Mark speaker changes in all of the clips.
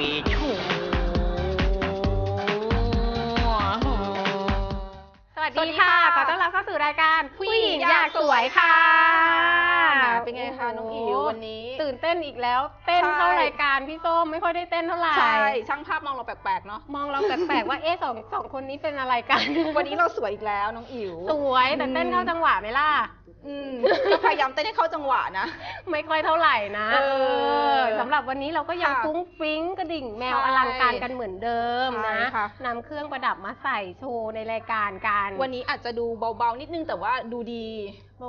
Speaker 1: มีชู้
Speaker 2: สวัสดีค่ะ ขอต้อนรับเข้าสู่รายการ
Speaker 3: ผู้หญิงอยากสวยค่ะ เป็นไงคะน้องอิ๋ววันนี้
Speaker 2: ตื่นเต้นอีกแล้ว เต้นเข้ารายการพี่ส้มไม่ค่อยได้เต้นเท่าไหร่
Speaker 3: ใช่ ช่างภาพมองเราแปลกๆเนาะ
Speaker 2: มองเราแปลกๆว่าเอ๊สองสองคนนี้เป็นอะไรกัน
Speaker 3: วันนี้เราสวยอีกแล้วน้องอิ๋ว
Speaker 2: สวยแต่เต้นเข้าจังหวะไหมล่ะ
Speaker 3: อืมก็พยายามเต้นให้เข้าจังหวะนะ
Speaker 2: ไม่ค่อยเท่าไหร่นะ
Speaker 3: เออ
Speaker 2: สำหรับวันนี้เราก็ยัง
Speaker 3: ค่ะ
Speaker 2: ฟุ้งฟิ้งกระดิ่งแมว
Speaker 3: ใช่
Speaker 2: อลังการกันเหมือนเดิมนะ
Speaker 3: ใช่ค่ะ
Speaker 2: นำเครื่องประดับมาใส่โชว์ในรายการกัน
Speaker 3: วันนี้อาจจะดูเบาๆนิดนึงแต่ว่าดูดี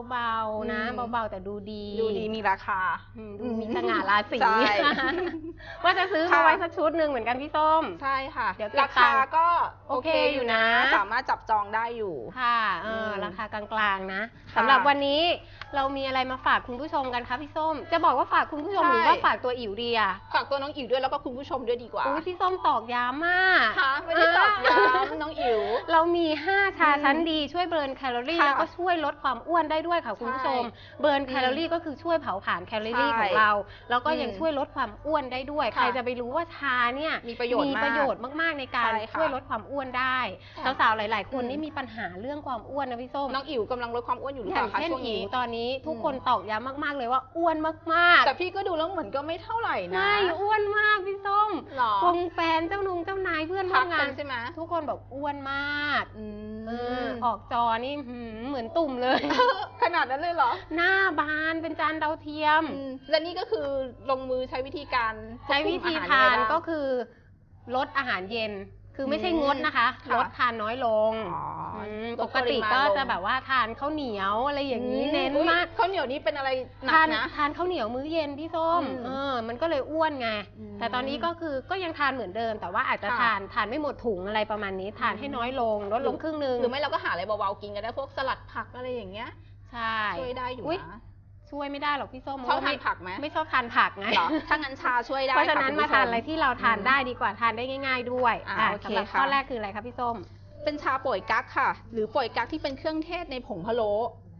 Speaker 2: เบาๆนะ
Speaker 3: อืม
Speaker 2: เบาๆแต่ดูดี
Speaker 3: ดูดีมีราคา
Speaker 2: อืมดูมีสง่าราศี
Speaker 3: ใช่
Speaker 2: ว่าจะซื้อมา
Speaker 3: ค่ะ
Speaker 2: ไว้สักชุดหนึ่งเหมือนกันพี่ส้ม
Speaker 3: ใช่ค่ะ
Speaker 2: เดี๋ยวเก็บ
Speaker 3: ราคา
Speaker 2: ตังค์
Speaker 3: ก็
Speaker 2: โอเคอยู่นะ
Speaker 3: สามารถจับจองได้อยู่
Speaker 2: ค่ะเออ
Speaker 3: ม
Speaker 2: ราคากลางๆนะ
Speaker 3: ค่ะ
Speaker 2: สำหรับวันนี้เรามีอะไรมาฝากคุณผู้ชมกันคะพี่ส้ม จะบอกว่าฝากคุณผู้ชม
Speaker 3: ใช่
Speaker 2: หรือว่าฝากตัวอิ๋วดีอะ
Speaker 3: ฝากตัวน้องอิ๋วด้วยแล้วก็คุณผู้ชมด้วยดีกว่า
Speaker 2: อุ้ยพี่ส้มตอกย้ำมาก
Speaker 3: ค่ะไม่ได้ตอบย้ำน้องอิ๋ว
Speaker 2: เรามี 5 ชา
Speaker 3: อืม
Speaker 2: ชั้นดีช่วยเบิร์นแคลอรี่
Speaker 3: ค่ะ
Speaker 2: แล้วก็ช่วยลดความอ้วนได้ด้วยค่ะคุณผู้ชม เบิร์นแคลอรี่ก็คือช่วยเผาผลาญแคลอรี่
Speaker 3: ใช่
Speaker 2: ของเรา แล้วก็ยัง
Speaker 3: อืม
Speaker 2: ช่วยลดความอ้วนได้ด้วย
Speaker 3: ค่ะ
Speaker 2: ใครจะไปรู้ว่าชาเนี่ย
Speaker 3: มีประโยชน์
Speaker 2: มี
Speaker 3: มาก
Speaker 2: ประโยชน์มากๆในการ
Speaker 3: ใช่ค่ะ
Speaker 2: ช่วยลดความอ้วนได้
Speaker 3: ค่ะ
Speaker 2: สาวๆหลาย ๆ คน
Speaker 3: อืม
Speaker 2: นี่มีปัญหาเรื่องความอ้วนนะพี่ส้ม
Speaker 3: น้องอิ๋วกำลังลดความอ้วนอยู่หรือ
Speaker 2: อ
Speaker 3: เป
Speaker 2: ย่าง
Speaker 3: ล่าคะ
Speaker 2: เช่น
Speaker 3: ช่วง
Speaker 2: อิ๋
Speaker 3: นี้
Speaker 2: วตอนนี้ทุก
Speaker 3: อืม
Speaker 2: คนตอกย้ำมากๆเลยว่าอ้วนมาก
Speaker 3: แต่พี่ก็ดูแล้วเหมือนก็ไม่เท่าไหร่
Speaker 2: ๆ
Speaker 3: นะ
Speaker 2: ใช่อ้วนมากพี่ส้ม
Speaker 3: หรอ
Speaker 2: วงแฟนเจ้านุงเจ้านายเพื่อนร่
Speaker 3: ทั
Speaker 2: ว
Speaker 3: ก
Speaker 2: ม
Speaker 3: กั
Speaker 2: งานน
Speaker 3: ใช่ไหม
Speaker 2: ทุกคนบอกอ้วนมาก
Speaker 3: อืม
Speaker 2: เออออกจอนี่หืมเหมือนตุ่มเลย
Speaker 3: ขนาดนั้นเลยเหรอ
Speaker 2: หน้าบานเป็นจานดาวเทียม
Speaker 3: อืมและนี่ก็คือลงมือใช้วิธีการ
Speaker 2: ใช้วิธี
Speaker 3: ควบคุมอหร
Speaker 2: ทาน
Speaker 3: ยังไงบ้ง
Speaker 2: ก็คือลดอาหารเย็น คือไม่ใช่
Speaker 3: อืม
Speaker 2: งดนะคะ
Speaker 3: ค่ะ
Speaker 2: ลดทานน้อยลง
Speaker 3: อ๋ออ
Speaker 2: ม
Speaker 3: ล
Speaker 2: ป
Speaker 3: ด
Speaker 2: กติ
Speaker 3: ริมาณ
Speaker 2: ก็
Speaker 3: ลง
Speaker 2: จะแบบว่าทานข้าวเหนียวอะไรอย่างนี้
Speaker 3: อื
Speaker 2: เน้น
Speaker 3: อุ๊ย
Speaker 2: มาก
Speaker 3: ข้าวเหนียวนี่เป็นอะไรหนั
Speaker 2: ทากน
Speaker 3: นะ
Speaker 2: ทานข้าวเหนียวมื้อเย็นพี่ส้ม
Speaker 3: อืม
Speaker 2: เออมันก็เลยอ้วนไง
Speaker 3: อืม
Speaker 2: แต่ตอนนี้ก็คือก็ยังทานเหมือนเดิม แต่ว่าอาจจะ
Speaker 3: ค่ะ
Speaker 2: ทานทานไม่หมดถุงอะไรประมาณนี้ ทานให้น้อยลงลดลงครึ่งหนึง
Speaker 3: หรือไม่เราก็หาอะไรเบาๆกินกันได้พวกสลัดผักอะไรอย่างเงี้ย
Speaker 2: ใช่
Speaker 3: ช่วยได้อยู่
Speaker 2: อุ๊ย
Speaker 3: นะ
Speaker 2: ช่วยไม่ได้หรอกพี่ส้ม
Speaker 3: ชอบ
Speaker 2: เพระ
Speaker 3: ทานผักไหม
Speaker 2: ไม่ชอบทานผักไง
Speaker 3: เหรอ ถ้างั้นชาช่วยได้
Speaker 2: เพราะฉะนั้น
Speaker 3: ค่
Speaker 2: มา
Speaker 3: คุณผู้ช
Speaker 2: ทานอะไรที่เราทานได้ดีกว่าทานได้ง่าย ๆ ด้วย
Speaker 3: อ่า
Speaker 2: อะ
Speaker 3: โอเค
Speaker 2: สำหรับ
Speaker 3: ค่ะ
Speaker 2: ข้อแรกคืออะไรคะพี่ส้ม
Speaker 3: เป็นชาป่วยกั๊กค่ะ หรือป่วยกั๊กที่เป็นเครื่องเทศในผงพะโล้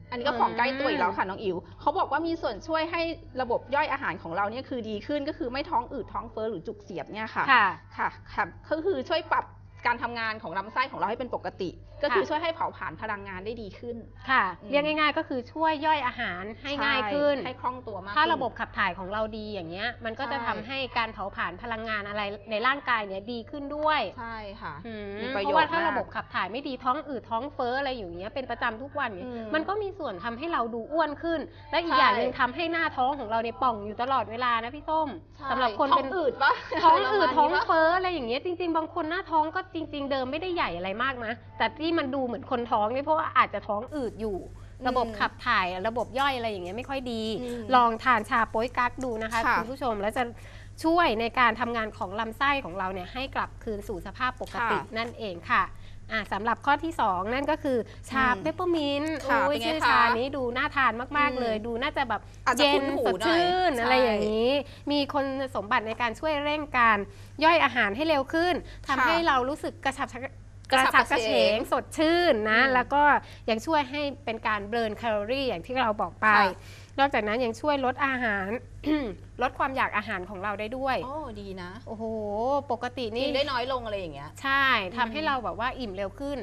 Speaker 3: อันนี้ก็ของใกล้ตัวอีกแล้วค่ะน้องอิ๋วเขาบอกว่ามีส่วนช่วยให้ระบบย่อยอาหารของเราเนี่ยคือดีขึ้นก็คือไม่ท้องอืดท้องเฟ้อหรือจุกเสียดเนี่ยค่ะ
Speaker 2: ค่ะ
Speaker 3: ค่ะค่ะก็คือช่วยปรับ การทำงานของลำไส้ของเราให้เป็นปกติ ก็คือ
Speaker 2: ค่ะ
Speaker 3: ช่วยให้เผาผลาญพลังงานได้ดีขึ้น
Speaker 2: ค่ะ
Speaker 3: อืม
Speaker 2: เรียกง่ายๆก็คือช่วยย่อยอาหารให้ง่ายขึ้น
Speaker 3: ใช่ให้คล่องตัวมาก
Speaker 2: ถ้า
Speaker 3: ขึ้น
Speaker 2: ระบบขับถ่ายของเราดีอย่างเงี้ย มันก็จะ
Speaker 3: ใช่
Speaker 2: ทำให้การเผาผลาญพลังงานอะไรในร่างกายเนี่ยดีขึ้นด้วย
Speaker 3: ใช่ค่ะ
Speaker 2: อืม
Speaker 3: มีประ
Speaker 2: เพ
Speaker 3: โยชน์
Speaker 2: ราะว่าถ้ามา
Speaker 3: ก
Speaker 2: ระบบขับถ่ายไม่ดีท้องอืดท้องเฟ้ออะไรอย่างเงี้ยเป็นประจำทุกวันเนี่ย
Speaker 3: อืม
Speaker 2: มันก็มีส่วนทำให้เราดูอ้วนขึ้น และอีก
Speaker 3: ใช่
Speaker 2: อย่างหนึ่งทำให้หน้าท้องของเราเนี่ยป่องอยู่ตลอดเวลานะพี่ส้ม
Speaker 3: ใช่
Speaker 2: สำหรับคน
Speaker 3: ท้อ
Speaker 2: เป็น
Speaker 3: งอืดปะ
Speaker 2: ท้องอืด
Speaker 3: ประมาณนี้
Speaker 2: ท้อง
Speaker 3: ปะ
Speaker 2: เฟ้ออะไรอย่างเงี้ยจริงๆ บางคนหน้าท้องก็จริง ๆ เดิมไม่ได้ใหญ่อะไรมากนะ แต่ที่มันดูเหมือนคนท้องนี่เพราะว่าอาจจะท้องอืดอยู่
Speaker 3: อืม
Speaker 2: ระบบขับถ่ายระบบย่อยอะไรอย่างเงี้ยไม่ค่อยดี
Speaker 3: อืม
Speaker 2: ลองทานชาโป๊ยกั๊กดูนะคะ
Speaker 3: ค่ะ
Speaker 2: คุณผู้ชมแล้วจะช่วยในการทำงานของลำไส้ของเราเนี่ยให้กลับคืนสู่สภาพปกติ
Speaker 3: ค่ะ
Speaker 2: นั่นเองค่ะ อะสำหรับข้อที่ 2 นั่นก็คือชา
Speaker 3: อืม
Speaker 2: เปปเปอร์มินต์
Speaker 3: ค่ะ
Speaker 2: โอ้ย
Speaker 3: เป็นไง
Speaker 2: ชื่อ
Speaker 3: คะ
Speaker 2: ชานี้ดูน่าทานมาก
Speaker 3: อื
Speaker 2: ๆ
Speaker 3: ม
Speaker 2: เลย ดูน่าจะแบบ
Speaker 3: อาจจะ
Speaker 2: เย็น
Speaker 3: คุ้นหู
Speaker 2: สด
Speaker 3: หน่อย
Speaker 2: ชื่นอะไร
Speaker 3: ใช่
Speaker 2: อย่างนี้ มีคุณสมบัติในการช่วยเร่งการย่อยอาหารให้เร็วขึ้นทำ
Speaker 3: ค่ะ
Speaker 2: ให้เรารู้สึกกระฉับกระ
Speaker 3: กระฉับ
Speaker 2: ฉับก
Speaker 3: ก
Speaker 2: ระ
Speaker 3: ระ
Speaker 2: เฉ
Speaker 3: เฉ
Speaker 2: ง
Speaker 3: ง
Speaker 2: สดชื่นนะ
Speaker 3: อืม
Speaker 2: แล้วก็ยังช่วยให้เป็นการเบิร์นแคลอรี่อย่างที่เราบอกไป
Speaker 3: ค่ะ
Speaker 2: นอกจากนั้นยังช่วยลดอาหาร ลดความอยากอาหารของเราได้ด้วย
Speaker 3: โอ้ดีนะ
Speaker 2: โอ้โห ปกติ
Speaker 3: กิ
Speaker 2: นี่
Speaker 3: นได้น้อยลงอะไรอย่างเงี้ย
Speaker 2: ใช่ทำให้
Speaker 3: อืม
Speaker 2: เราแบบว่าอิ่มเร็วขึ้น
Speaker 3: ม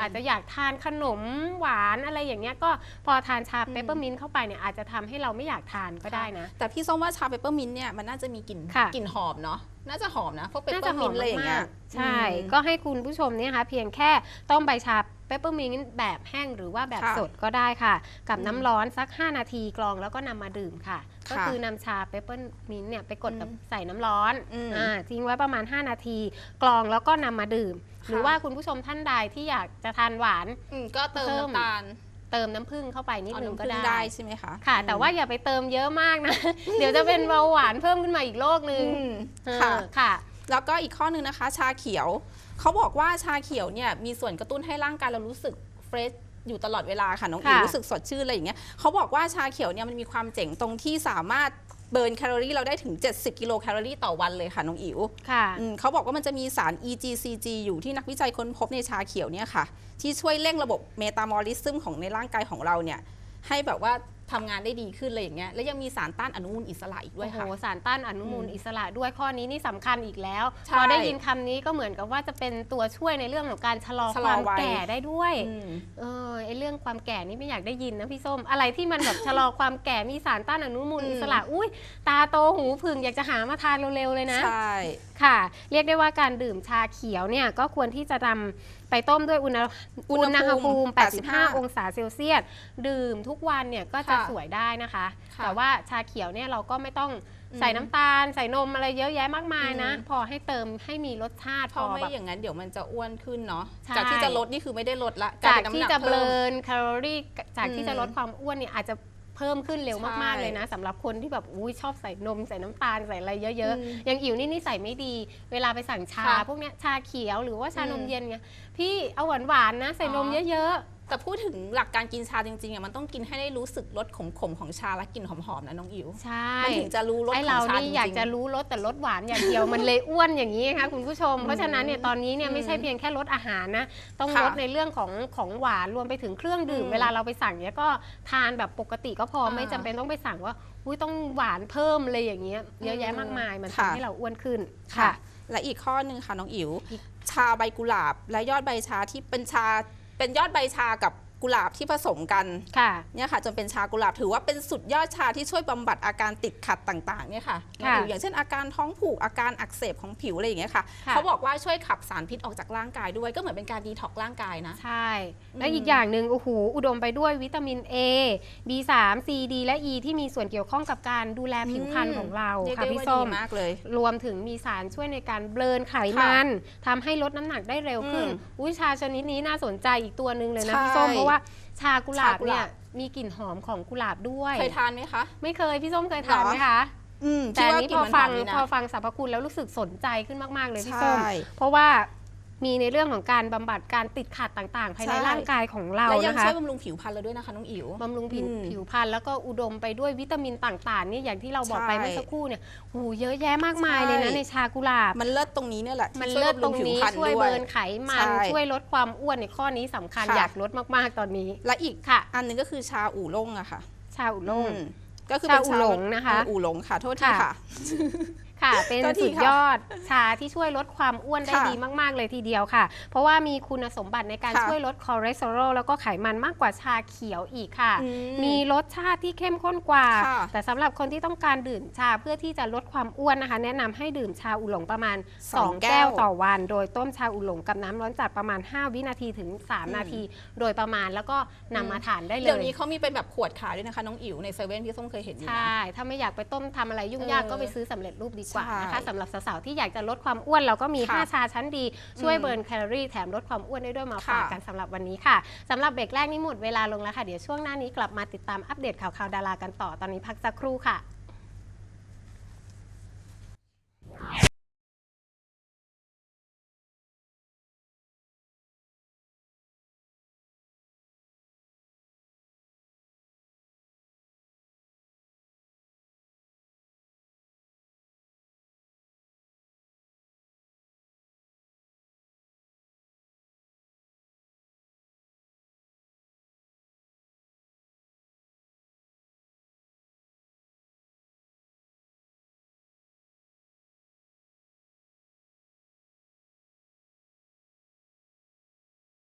Speaker 2: อาจจะอยากทานขนมหวานอะไรอย่างเงี้ยก็พอทานชา
Speaker 3: อืม
Speaker 2: เปปเปอร์มินต์เข้าไปเนี่ยอาจจะทำให้เราไม่อยากทานก็ได้นะ
Speaker 3: แต่พี่ส้มว่าชาเปปเปอร์มินต์เนี่ยมันน่าจะมีกลิ่น
Speaker 2: ค่ะ
Speaker 3: กลิ่นหอมเนาะน่าจะหอมนะพวกเปป
Speaker 2: น่า
Speaker 3: เปอ
Speaker 2: จะ
Speaker 3: ร์
Speaker 2: ห
Speaker 3: มิ
Speaker 2: อนม
Speaker 3: ต์อะไรอย่างเงี้
Speaker 2: มายกๆใช่
Speaker 3: อืม
Speaker 2: ก็ให้คุณผู้ชมเนี่ยนะคะเพียงแค่ต้มใบชาเปปเปอร์มินต์แบบแห้งหรือว่าแบบ
Speaker 3: ค่ะ
Speaker 2: สดก็ได้ค่ะ กับ
Speaker 3: อืม
Speaker 2: น้ำร้อนสัก 5 นาทีกรองแล้วก็นำมาดื่มค่ะ
Speaker 3: ค่ะ
Speaker 2: ก็คือนำชาเปปเปอร์มินต์เนี่ยไปกดกับ
Speaker 3: อืม
Speaker 2: ใส่น้ำร้อน
Speaker 3: อืม
Speaker 2: อ่าทิ้งไว้ประมาณ 5 นาที กรองแล้วก็นำมาดื่ม
Speaker 3: ค่ะ
Speaker 2: หรือว่าคุณผู้ชมท่านใดที่อยากจะทานหวาน
Speaker 3: อืมก็เติม
Speaker 2: เพิ่ม
Speaker 3: น้ำตาล
Speaker 2: เติมน้ำผึ้งเข้าไปนิด
Speaker 3: เอา
Speaker 2: นึง
Speaker 3: น้ำ
Speaker 2: ก็
Speaker 3: ผึ้ง
Speaker 2: ได้
Speaker 3: ได้ใช่ไหมคะ
Speaker 2: ค่ะ แต่ว่าอย่าไปเติมเยอะมากนะ เดี๋ยวจะเป็นเบาหวานเพิ่มขึ้นมาอีกโรคนึ
Speaker 3: อื
Speaker 2: ง
Speaker 3: ม
Speaker 2: เออ
Speaker 3: ค่ะ
Speaker 2: ค่ะ
Speaker 3: แล้วก็อีกข้อหนึงนะคะ ชาเขียว เขาบอกว่าชาเขียวเนี่ยมีส่วนกระตุ้นให้ร่างกายเรารู้สึกเฟรช อยู่ตลอดเวลาค่ะน้องอิ๋ว
Speaker 2: ค่ะ
Speaker 3: รู้สึกสดชื่นอะไรอย่างเงี้ยเขาบอกว่าชาเขียวเนี่ยมันมีความเจ๋งตรงที่สามารถเบิร์นแคลอรี่เราได้ถึง 70 กิโลแคลอรี่ต่อวันเลยค่ะน้องอิ๋ว
Speaker 2: ค่ะ
Speaker 3: อืมเขาบอกว่ามันจะมีสาร EGCG อยู่ที่นักวิจัยค้นพบในชาเขียวเนี่ยค่ะ ที่ช่วยเร่งระบบเมตาบอลิซึมของในร่างกายของเราเนี่ย ให้แบบว่า ทำงานได้ดีขึ้นเลยอย่างเงี้ยแล้วยังมีสารต้านอนุมูลอิสระอีกด้วย
Speaker 2: โอ้โห
Speaker 3: ค่ะ
Speaker 2: สารต้านอนุมูล
Speaker 3: อืม
Speaker 2: อิสระด้วยข้อนี้นี่สำคัญอีกแล้ว
Speaker 3: ใช่
Speaker 2: พอได้ยินคำนี้ก็เหมือนกับว่าจะเป็นตัวช่วยในเรื่องของการชะลอ
Speaker 3: ชะ
Speaker 2: ค
Speaker 3: ลอ
Speaker 2: วาม
Speaker 3: วัย
Speaker 2: แก่ได้ด้วย
Speaker 3: อืม
Speaker 2: เออไอ้เรื่องความแก่นี่ไม่อยากได้ยินนะพี่ส้ม อะไรที่มันแบบ ชะลอความแก่มีสารต้านอนุมูล
Speaker 3: อืม
Speaker 2: อิสระอุ้ยตาโตหูผึ่งอยากจะหามาทานเร็วๆเลยนะ
Speaker 3: ใช่
Speaker 2: ค่ะ เรียกได้ว่าการดื่มชาเขียวเนี่ยก็ควรที่จะนำไปต้มด้วยอุณห
Speaker 3: อุ
Speaker 2: อุ
Speaker 3: ณ
Speaker 2: ณ
Speaker 3: ห
Speaker 2: ห
Speaker 3: ภู
Speaker 2: ภู
Speaker 3: มิ
Speaker 2: มิ
Speaker 3: 85
Speaker 2: 85 องศาเซลเซียส ดื่มทุกวันเนี่ยก็จะ
Speaker 3: ค่ะ
Speaker 2: สวยได้นะคะ
Speaker 3: ค่ะ
Speaker 2: แต่ว่าชาเขียวเนี่ยเราก็ไม่ต้อง
Speaker 3: อืม
Speaker 2: ใส่น้ำตาล ใส่นมอะไรเยอะแยะมากมายนะ
Speaker 3: อืม
Speaker 2: พอให้เติมให้มีรสชาติ
Speaker 3: เพ
Speaker 2: พอ
Speaker 3: ราะไม่
Speaker 2: แบบ
Speaker 3: อย่างนั้นเดี๋ยวมันจะอ้วนขึ้นเนาะ
Speaker 2: ใช่
Speaker 3: จากที่จะลดนี่คือไม่ได้ลดละลย
Speaker 2: จาก
Speaker 3: เป็นน้ำ
Speaker 2: ที่
Speaker 3: หนั
Speaker 2: จะเบล
Speaker 3: พิ่ม
Speaker 2: นแคลอรี่จากที่จะ
Speaker 3: อืม
Speaker 2: ลดความอ้วนเนี่ยอาจจะเพิ่มขึ้นเร็วมาก
Speaker 3: ใช่
Speaker 2: ๆเลยนะสำหรับคนที่แบบอุ้ยชอบใส่นมใส่น้ำตาลใส่อะไรเยอะ
Speaker 3: อืม
Speaker 2: ๆ อย่างอิ๋วนี่นิสัยไม่ดี เวลาไปสั่งชา
Speaker 3: ค่ะ
Speaker 2: พวกเนี้ยชาเขียวหรือว่าชานม
Speaker 3: อืม
Speaker 2: เย็นไงพี่เอาหวานๆนะใส่นม
Speaker 3: อ๋อ
Speaker 2: เยอะ
Speaker 3: แต่พูดถึงหลักการกินชาจริงๆอะมันต้องกินให้ได้รู้สึกรสขมๆของชาและกลิ่นหอมๆนะน้องอิ๋ว
Speaker 2: ๆใช่
Speaker 3: มันถึงจะรู้รส
Speaker 2: ไอ
Speaker 3: ขอ
Speaker 2: เรา
Speaker 3: งชาจ
Speaker 2: นี่
Speaker 3: ริงๆ
Speaker 2: อยากจะรู้รสแต่รสหวานอย่างเดียว มันเลยอ้วนอย่างนี้นะคะคุณผู้ชม เพราะฉะนั้นเนี่ยตอนนี้เนี่ย
Speaker 3: อืม
Speaker 2: ไม่ใช่เพียงแค่ลดอาหารนะต้อง
Speaker 3: ค่ะ
Speaker 2: ลดในเรื่องของของหวานรวมไปถึงเครื่องดื่ม
Speaker 3: อืม
Speaker 2: เวลาเราไปสั่งเนี่ยก็ทานแบบปกติก็พอ
Speaker 3: อ่า
Speaker 2: ไม่จำเป็นต้องไปสั่งว่าอุ้ยต้องหวานเพิ่มเลยอย่างเงี้ยเยอะแยะมากมายมัน
Speaker 3: ค่ะ
Speaker 2: ทำให้เราอ้วนขึ้น
Speaker 3: ค่ะ และอีกข้อหนึ่งค่ะน้องอิ๋ว
Speaker 2: อีก
Speaker 3: ชาใบกุหลาบ และยอดใบชาที่เป็นชา เป็นยอดใบชากับ กุหลาบที่ผสมกัน
Speaker 2: ค่ะ
Speaker 3: เนี่ยค่ะจนเป็นชากุหลาบถือว่าเป็นสุดยอดชาที่ช่วยบำบัดอาการติดขัดต่างๆเนี่ยค่ะน้อง
Speaker 2: ค่ะ
Speaker 3: อิ๋วอย่างเช่นอาการท้องผูกอาการอักเสบของผิวอะไรอย่างเงี้ยค่ะ
Speaker 2: ค่ะ
Speaker 3: เขาบอกว่าช่วยขับสารพิษออกจากร่างกายด้วยก็เหมือนเป็นการดีท็อกซ์ร่างกายนะ
Speaker 2: ใช่ และ
Speaker 3: อืม
Speaker 2: อีกอย่างหนึ่งโอ้โหอุดมไปด้วยวิตามิน A B3 C D และ E ที่มีส่วนเกี่ยวข้องกับการดูแลผิวพรรณของเรา
Speaker 3: เรียก
Speaker 2: ค่ะ
Speaker 3: ได้
Speaker 2: พี่
Speaker 3: ว่า
Speaker 2: ส้
Speaker 3: ดี
Speaker 2: ม
Speaker 3: มากเลย
Speaker 2: รวมถึงมีสารช่วยในการเบลนไขมันทำให้ลดน้ำหนักได้เร็วขึ้น
Speaker 3: อืม
Speaker 2: อุ้ยชาชนิดนี้น่าสนใจอีกตัวหนึ่งเลยนะ
Speaker 3: ใช่
Speaker 2: พี่ส้มเพราะว่าชากุหลาบ
Speaker 3: ชากุห
Speaker 2: เนี่
Speaker 3: ลายบ
Speaker 2: มีกลิ่นหอมของกุหลาบด้วย
Speaker 3: เคยทานไหมคะ
Speaker 2: ไม่เคยพี่ส้มเคยทาน
Speaker 3: หรอ
Speaker 2: ไหมคะ
Speaker 3: อืม
Speaker 2: แต่อันนี้
Speaker 3: ที่
Speaker 2: พอ
Speaker 3: ว่ากลิ่นมัน
Speaker 2: ฟัง
Speaker 3: หอมดีนะ
Speaker 2: พอฟังสรรพคุณแล้วรู้สึกสนใจขึ้นมากๆเลยพี่
Speaker 3: ใช่
Speaker 2: ส้มเพราะว่า มีในเรื่องของการบำบัดการติดขัดต่างๆ ภายใน
Speaker 3: ใช่
Speaker 2: ร่างกายของเรา
Speaker 3: และยัง
Speaker 2: นะคะ
Speaker 3: ช่วยบำรุงผิวพรรณเราด้วยนะคะน้องอิ๋ว
Speaker 2: บำรุงผิว
Speaker 3: อืม
Speaker 2: ผิวพรรณแล้วก็อุดมไปด้วยวิตามินต่างๆนี่อย่างที่เราบอกไป
Speaker 3: ใช่
Speaker 2: เมื่อสักครู่เนี่ยหูเยอะแยะมากมายเลยนะ
Speaker 3: ใช่
Speaker 2: ในชากุหลาบ
Speaker 3: มันเลิศตรงนี้เนี่ยแหละที่
Speaker 2: มัน
Speaker 3: ช่วย
Speaker 2: เลิศ
Speaker 3: บำ
Speaker 2: ต
Speaker 3: รุ
Speaker 2: รงง
Speaker 3: ผิว
Speaker 2: นี้
Speaker 3: พรรณ
Speaker 2: ช่วย
Speaker 3: ด้ว
Speaker 2: เบิ
Speaker 3: ย
Speaker 2: ร์นไขมัน
Speaker 3: ใช่
Speaker 2: ช่วยลดความอ้วนในข้อนี้สำคัญ
Speaker 3: ค่ะ
Speaker 2: อยากลดมากๆตอนนี้
Speaker 3: และอีก
Speaker 2: ค่ะ
Speaker 3: อันหนึงก็คือชาอู่ล่งอะค่ะ
Speaker 2: ชาอุลง
Speaker 3: อืมก็คือ
Speaker 2: ชา
Speaker 3: เป็น
Speaker 2: อู่หลงนะคะ
Speaker 3: เอออู่หลงค่ะ โทษที
Speaker 2: ค่ะ
Speaker 3: ค่ะ
Speaker 2: ค่ะ เป็น
Speaker 3: โทษที
Speaker 2: สุด
Speaker 3: ค่ะ
Speaker 2: ยอดชาที่ช่วยลดความอ้วนได้
Speaker 3: ค่ะ
Speaker 2: ดีมาก ๆ เลยทีเดียวค่ะ เพราะว่ามีคุณสมบัติในการ
Speaker 3: ค่ะ
Speaker 2: ช่วยลดคอเลสเตอรอลแล้วก็ไขมันมากกว่าชาเขียวอีกค่ะ
Speaker 3: อื
Speaker 2: มีรสชาติที่เข้มข้นกว่า
Speaker 3: ค่ะ
Speaker 2: แต่สำหรับคนที่ต้องการดื่มชาเพื่อที่จะลดความอ้วนนะคะ แนะนำให้ดื่มชาอุหลงประมาณ
Speaker 3: สอง
Speaker 2: 2
Speaker 3: แก้
Speaker 2: แก้
Speaker 3: ว
Speaker 2: วต่อวัน โดยต้มชาอุหลงกับน้ำร้อนจัดประมาณ 5 วินาทีถึง
Speaker 3: อืม
Speaker 2: 3นาที โดยประมาณแล้วก็นำมาทานได้เล
Speaker 3: เดี๋ยวยนี้เขามีเป็นแบบขวดขายด้วยนะคะน้องอิ๋วในเซเว่นพี่ส้มเคยเห็นอยู่
Speaker 2: ใช่
Speaker 3: นะ
Speaker 2: ถ้าไม่อยากไปต้มทำอะไรยุ่งยาก
Speaker 3: เออ
Speaker 2: ก็ไปซื้อสำเร็จรูปดีกว่า
Speaker 3: ใช่
Speaker 2: นะคะสำหรับสาวๆที่อยากจะลดความอ้วนเราก็มี
Speaker 3: ค่ะ
Speaker 2: 5 ชาชั้นดี ช่วย
Speaker 3: อืม
Speaker 2: เบิร์นแคลอรี่แถมลดความอ้วนได้ด้วยมา
Speaker 3: ค่ะ
Speaker 2: ฝากกันสำหรับวันนี้ค่ะสำหรับเบรกแรกนี้หมดเวลาลงแล้วค่ะ เดี๋ยวช่วงหน้านี้กลับมาติดตามอัปเดตข่าวๆดารากันต่อตอนนี้พักสักครู่ค่ะ